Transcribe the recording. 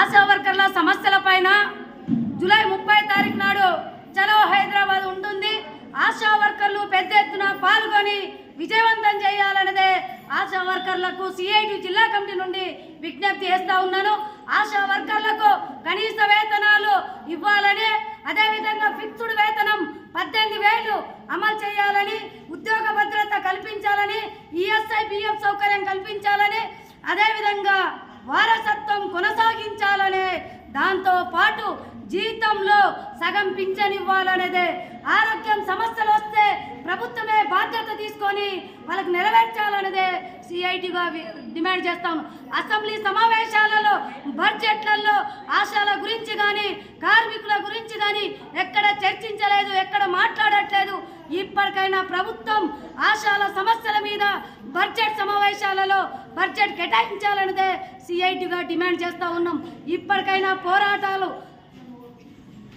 ఆశా వర్కర్ల సమస్యల పైన జూలై ముప్పై తారీఖు నాడు చలో హైదరాబాద్ ఉంటుంది. ఆశా వర్కర్లు పెద్ద ఎత్తున పాల్గొని విజయవంతం చేయాలన్నదే ఆశా వర్కర్లకు సిఐటి జిల్లా కమిటీ నుండి విజ్ఞప్తి చేస్తా ఉన్నాను. ఆశా వర్కర్లకు కనీస వేతనాలు ఇవ్వాలని అదేవిధంగా ఫిక్స్డ్ వేతనం పద్దెనిమిది వేలు అమలు చేయాలని ఉద్యోగ భద్రత కల్పించాలని ఈఎస్ఐ పిఎఫ్ సౌకర్యం కల్పించాలని అదేవిధంగా వారసత్వం దాంతో పాటు జీతంలో సగం పింఛనివ్వాలనేదే ఆరోగ్యం సమస్యలు వస్తే ప్రభుత్వమే బాధ్యత తీసుకొని వాళ్ళకి నెరవేర్చాలనేదే సిఐటిగా డిమాండ్ చేస్తాము. అసెంబ్లీ సమావేశాలలో బడ్జెట్లలో ఆశాల గురించి కానీ కార్మికుల గురించి కానీ ఎక్కడ చర్చించలేదు ఎక్కడ మాట్లాడట్లేదు. ఇప్పటికైనా ప్రభుత్వం ఆశాల సమస్యల మీద బడ్జెట్ సమావేశాలలో బడ్జెట్ కేటాయించాలన్నదే సిఐటిగా డిమాండ్ చేస్తూ ఉన్నాం. ఇప్పటికైనా పోరాటాలు